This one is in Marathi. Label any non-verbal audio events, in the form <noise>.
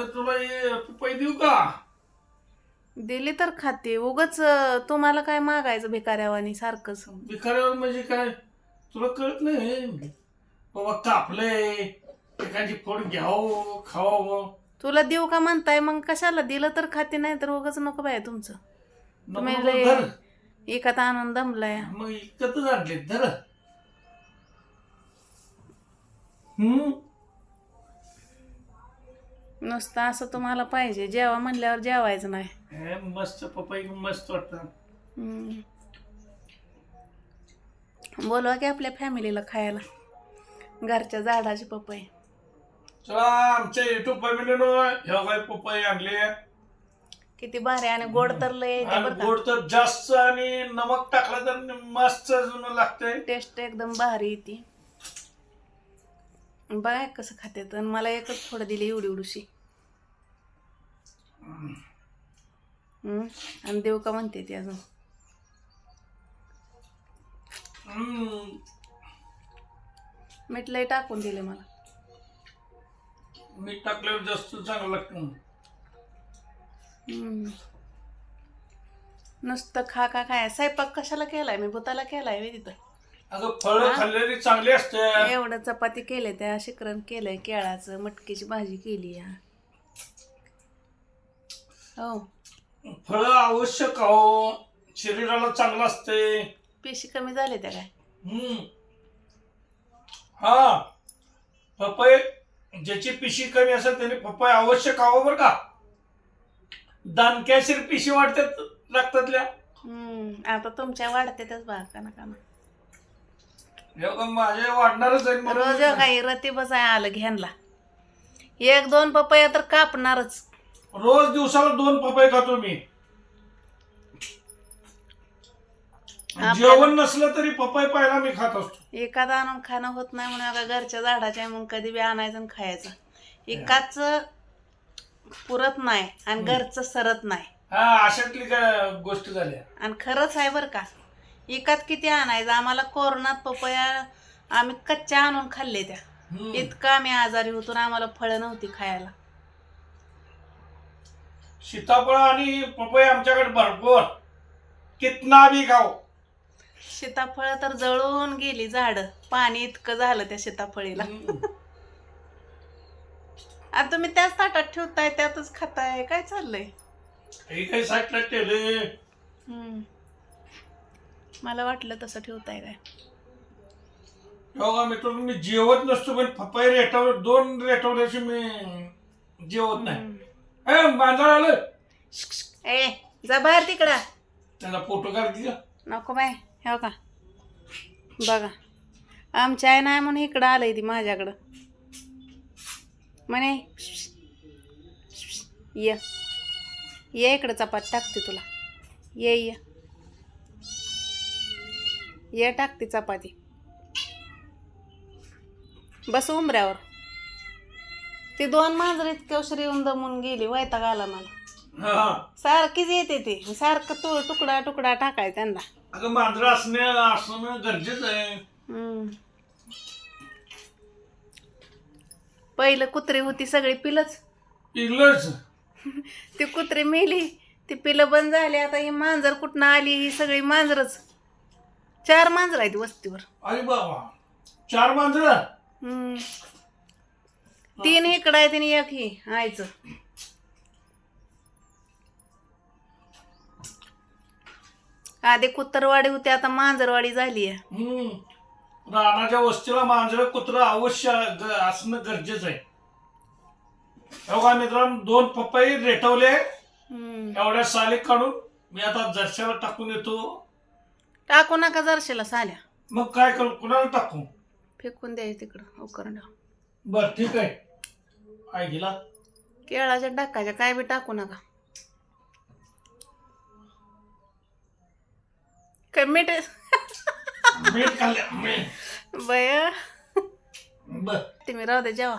आता तुला हे पपई देऊ का? दिली तर खाते. उगच तुम्हाला काय मागायचं भिकाऱ्यावानी सारखंच? भिकाऱ्यावर म्हणजे काय? तुला कळत नाही बाबा कापलंय एखादी फोड घ्यावं खावावं. तुला देऊ का म्हणताय? मग कशाला? दिलं तर खाते नाही तर उगच नको बाय तुमचं. नको तुम्ही नको, लय धर. एकात आणून दमलाय. मग इकतच आणले धर. हम्म? नुसतं असं तुम्हाला पाहिजे. जेवा म्हणल्यावर जेवायचं नाही. हे मस्त पपई मस्त हम्म. बोलवा की आपल्या फॅमिलीला खायला. घरच्या झाडाची पपई. चला आमच्या युट्यूब फॅमिलीनं ह्या काय पपई आणली? किती भारी आणि गोड तर लय येते आणि बरं का. गोड तर जास्त आणि नमक टाकलं तर मस्त अजून लागतंय. टेस्ट एकदम भारी येते. बघा कसं खाते तर. मला एकच थोडं दिली एवढी हम्म. आणि देऊ का म्हणते ती अजून. मीठ लय टाकून दिले मला. मीठ टाकल्यावर जास्त चांगलं लागतं. नुसतं खा खा खाय स्वयंपाक कशाला केलाय? मी भूताला केलाय व्हय तिथं? अगं फळं खाल्लेली चांगली असते. एवढं चपाती केले त्या शिकरण केलंय केळाचं मटकीची भाजी केली या. हो. फळं आवश्यक हो शरीराला चांगलं असते. पेशी कमी झाले त्या काय? हम्म. हा. पपई ज्याची पिशी कमी असेल त्याने पपई अवश्य खावं बरं का. दानक्याशीर पिशी वाढतात रक्तातल्या हम्म. आता तुमच्या वाढतेच बा का ना माझे वाढणारच म्हणून रोज काही रती बसाय आलं घ्यानला एक दोन पपया तर कापणारच. रोज दिवसाला दोन पपई खातो मी. आपल्याला- जेवण नसलं तरी पपई पहिला मी खात असतो. एखादा आणून खाणं होत नाही म्हणून आता घरच्या झाडाच्या आहे म्हणून कधी बी आणायचं आणि खायचं. एकाच पुरत नाही आणि घरचं सरत नाही. हा अशातली काय गोष्ट झाल्या आणि खरंच आहे बरं का. एकात किती आणायचं? आम्हाला कोरोनात पपया आम्ही कच्च्या आणून खाल्ले त्या. इतकं आम्ही आजारी होतो ना आम्हाला फळं नव्हती खायला. सीताफळ आणि पपई आमच्याकडे भरपूर. कितना बी खाऊ सीताफळ तर जळून गेली झाड. पाणी इतकं झालं त्या सीताफळीला. आणि तुम्ही त्याच ताटात ठेवताय त्यातच खाताय. काय चाललंय? हे काही ठेवले हम्म. मला वाटलं तसं ठेवताय काय. बघा मित्रांनो मी जेवत नसतो पण पपई रेटावर दोन रेटवल्याशी मी जेवत नाही. ए मांजर आलं. ए जा बाहेर तिकडं. त्याला फोटो काढ नको बाय हो का. बघा. आमची आई नाही म्हणून इकडं आलंय ती माझ्याकडं. म्हणे ये. ये इकडं चपात टाकते तुला. ये ये. ये टाकते चपाती. बस उंबऱ्यावर. ती दोन मांजर इतक्या उशीर येऊन दमून गेली वैताग आला मला. सारखीच येते ते. सारखं तू तुकडा तुकडा टाकाय त्यांना. अगं मांजर असणे असणं गरजेचं आहे. हम्म. पहिलं कुत्री होती सगळी पिलंच. पिल्लच <laughs> ती कुत्री मेली ती पिलं बंद झाली आता ही मांजर कुठनं आली ही सगळी मांजरच. चार मांजर आहेत वस्तीवर. अरे बाबा चार मांजर? हम्म. तीन इकडं आहे आणि एक ही आईचं. आधी कुत्रवाडी होती आता मांजरवाडी झाली आहे. हम्म. रानाच्या वस्तीला मांजर कुत्र अवश्य ग- असणं गरजेचं आहे. हो का मित्रांनो? दोन पपई रेटवले. एवढ्या साली काढून मी आता जरशाला टाकून येतो. टाकू नका जरशीला साल्या. मग काय करू? कुणाला टाकू? फेकून द्यायचं तिकडं उकरंडा बर ठीक आहे. आई गेला? केळाच्या टाकायच्या काय बी टाकू नका. काय मीठ मीठ खाल्ल्या मीठ. बया. बर. तुम्ही राहू दे जेवा.